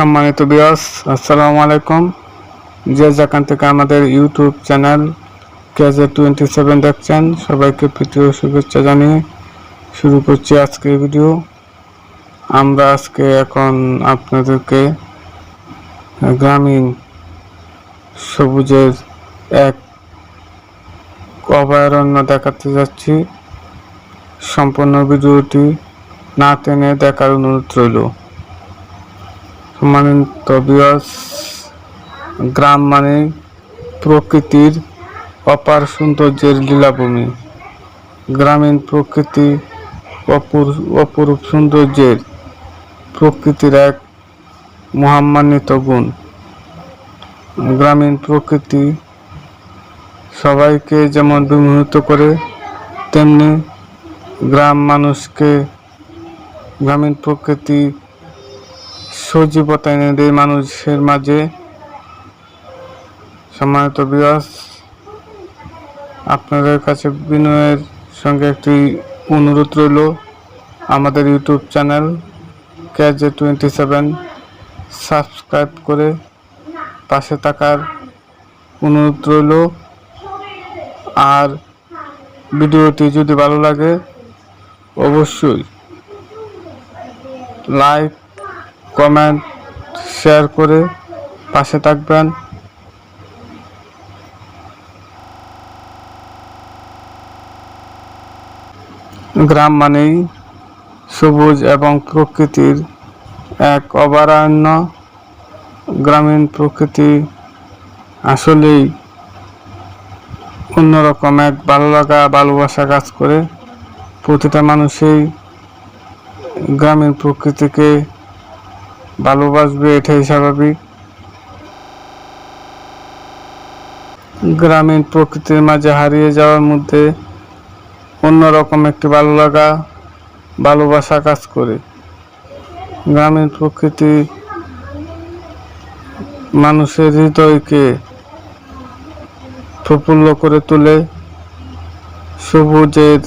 সম্মানিত বিয়াস আসসালামু আলাইকুম। যে যেখান থেকে আমাদের YouTube channel K J twenty seven দেখছেন, সবাইকে প্রীতীয় শুভেচ্ছা জানিয়ে শুরু করছি আজকের ভিডিও আমরা আজকে এখন আপনাদেরকে গ্রামীণ সবুজের এক অভয়ারণ্য দেখাতে যাচ্ছি। সম্পূর্ণ ভিডিওটি না টেনে দেখার অনুরোধ রইল। সম্মানিত বিয়স গ্রাম মানে প্রকৃতির অপার সৌন্দর্যের লীলাভূমি। গ্রামীণ প্রকৃতি অপূর- অপরূপ সৌন্দর্যের প্রকৃতির এক মহাম্মান্বিত গুণ। গ্রামীণ প্রকৃতি সবাইকে যেমন বিমোহিত করে, তেমনি গ্রাম মানুষকে গ্রামীণ প্রকৃতি সজীবতা এনে দেয় মানুষের মাঝে। সম্মানিত বিয়াস আপনাদের কাছে বিনয়ের সঙ্গে একটি অনুরোধ রইল। আমাদের YouTube channel K J twenty seven subscribe করে পাশে থাকার অনুরোধ রইল। আর ভিডিওটি যদি ভালো লাগে, অবশ্যই লাইক কমেন্ট শেয়ার করে পাশে থাকবেন। গ্রাম মানেই সবুজ এবং প্রকৃতির এক অভয়ারণ্য। গ্রামীণ প্রকৃতি আসলেই অন্যরকম এক ভালো লাগা ভালোবাসা কাজ করে। প্রতিটা মানুষই গ্রামীণ প্রকৃতিকে ভালোবাসবে এটাই স্বাভাবিক। গ্রামীণ প্রকৃতির মাঝে হারিয়ে যাওয়ার মধ্যে অন্যরকম একটি ভালো লাগা ভালোবাসা কাজ করে। গ্রামীণ প্রকৃতি মানুষের হৃদয়কে প্রফুল্ল করে তোলে। সবুজের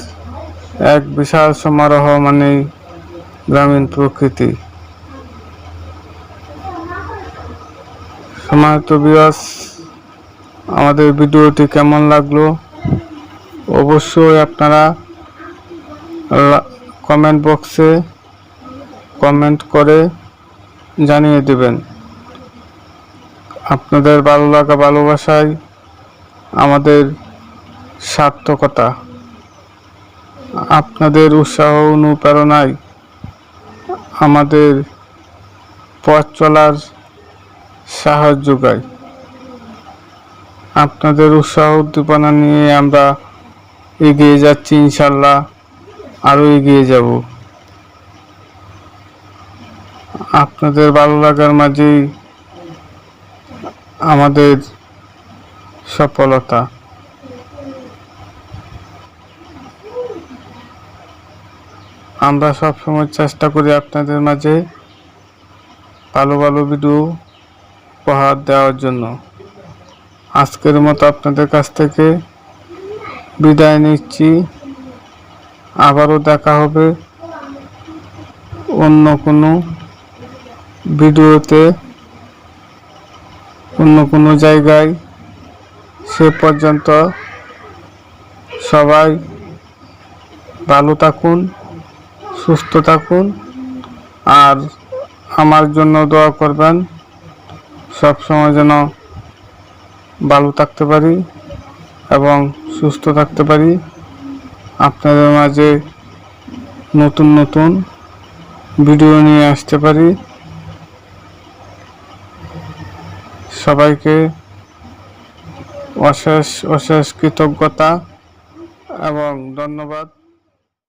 এক বিশাল সমারোহ মানেই গ্রামীণ প্রকৃতি। সমায়ত বিয়াস আমাদের ভিডিওটি কেমন লাগল? অবশ্যই আপনারা কমেন্ট বক্সে কমেন্ট করে জানিয়ে দেবেন। আপনাদের ভালো লাগা ভালোবাসায় আমাদের সার্থকতা। আপনাদের উৎসাহ অনুপ্রেরণায় আমাদের পথ চলার সাহায্য যোগায় আপনাদের উৎসাহ উদ্দীপনা নিয়ে আমরা এগিয়ে যাচ্ছি ইনশাল্লাহ, আরও এগিয়ে যাব। আপনাদের ভালো লাগার মাঝেই আমাদের সফলতা। আমরা সবসময় চেষ্টা করি আপনাদের মাঝে ভালো ভালো ভিডিও উপহার দেওয়ার জন্য। আজকের মতো আপনাদের কাছ থেকে বিদায় নিচ্ছি। আবারও দেখা হবে অন্য কোনো ভিডিওতে, অন্য কোনো জায়গায়। সে পর্যন্ত সবাই ভালো থাকুন, সুস্থ থাকুন, আর আমার জন্য দোয়া করবেন। সব সময় যেন ভালো থাকতে পারি এবং সুস্থ থাকতে পারি। আপনাদের মাঝে নতুন নতুন ভিডিও নিয়ে আসতে পারি। সবাইকে অশেষ অশেষ কৃতজ্ঞতা এবং ধন্যবাদ।